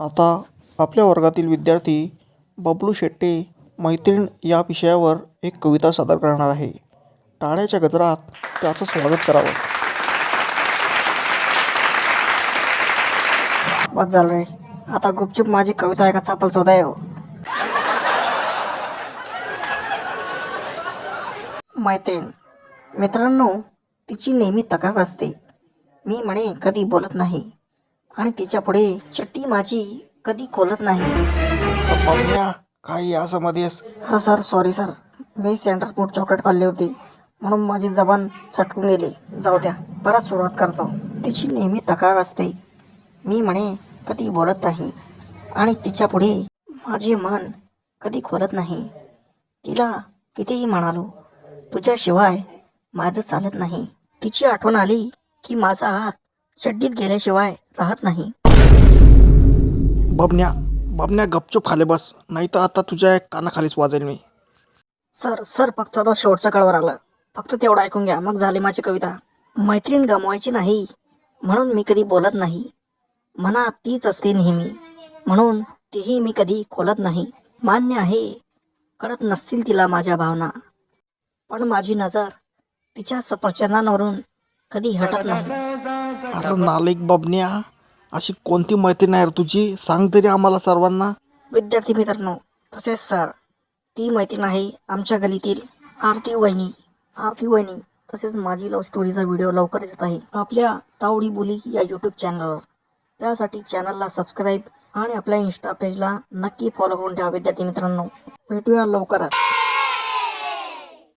आता आपल्या वर्गातील विद्यार्थी बबलू शेट्टे मैत्रीण या विषयावर एक कविता सादर करणार आहे. टाळ्याच्या गजरात त्याचं स्वागत करावं. बस झालं रे. आता गुपचूप माझी कविता एका चापल शोधाय हो. मैत्रीण मित्रांनो तिची नेहमी तक्रार असते. मी म्हणे कधी बोलत नाही. आणि तिच्या पुढे चट्टी माझी कधी खोलत नाही. बबल्या काय असं मध्येस अरे सर सॉरी सर. मी सेंटर फूड चॉकलेट खाल्ली होती. म्हणून माझी जबान सटकून गेली. जाऊ द्या परत सुरुवात करतो. तिची नेहमी तक्रार असते. मी म्हणे कधी बोलत नाही. आणि तिच्या पुढे माझे मन कधी खोलत नाही. तिला कितीही म्हणालो तुझ्याशिवाय माझं चालत नाही. तिची आठवण आली की माझा हात चड्डीत गेल्याशिवाय राहत नाही. बबन्या बबन्या गपचूप खाली बस. नाही तर आता तुझ्या कानाखालीच वाजेल मी. सर सर फक्त आता शेवटचं कळवर आलं फक्त तेवढं ऐकून घ्या. मग झाली माझी कविता. मैत्रीण गमवायची नाही म्हणून मी कधी बोलत नाही. मनात तीच असते नेहमी म्हणून तीही मी कधी खोलत नाही. मान्य आहे कळत नसतील तिला माझ्या भावना. पण माझी नजर तिच्या सफरचंदांवरून कधी हटत नाही. अरे नालायक बबन्या अशी कोणती मैत्रीण आहे रे तुझी? सांग तरी आम्हाला सर्वांना. विद्यार्थी मित्रांनो तसेच सर ती मैत्रीण आहे आमच्या गलीतील आरती वहिनी. आरती वहिनी तसेच माझी लव्ह स्टोरीचा व्हिडिओ लवकरच येत आहे. आपल्या तावडी बोली या यूट्यूब चॅनलवर त्यासाठी चॅनलला सबस्क्राईब आणि आपल्या इन्स्टा पेजला नक्की फॉलो करून ठेवा विद्यार्थी मित्रांनो. भेटूया लवकरच.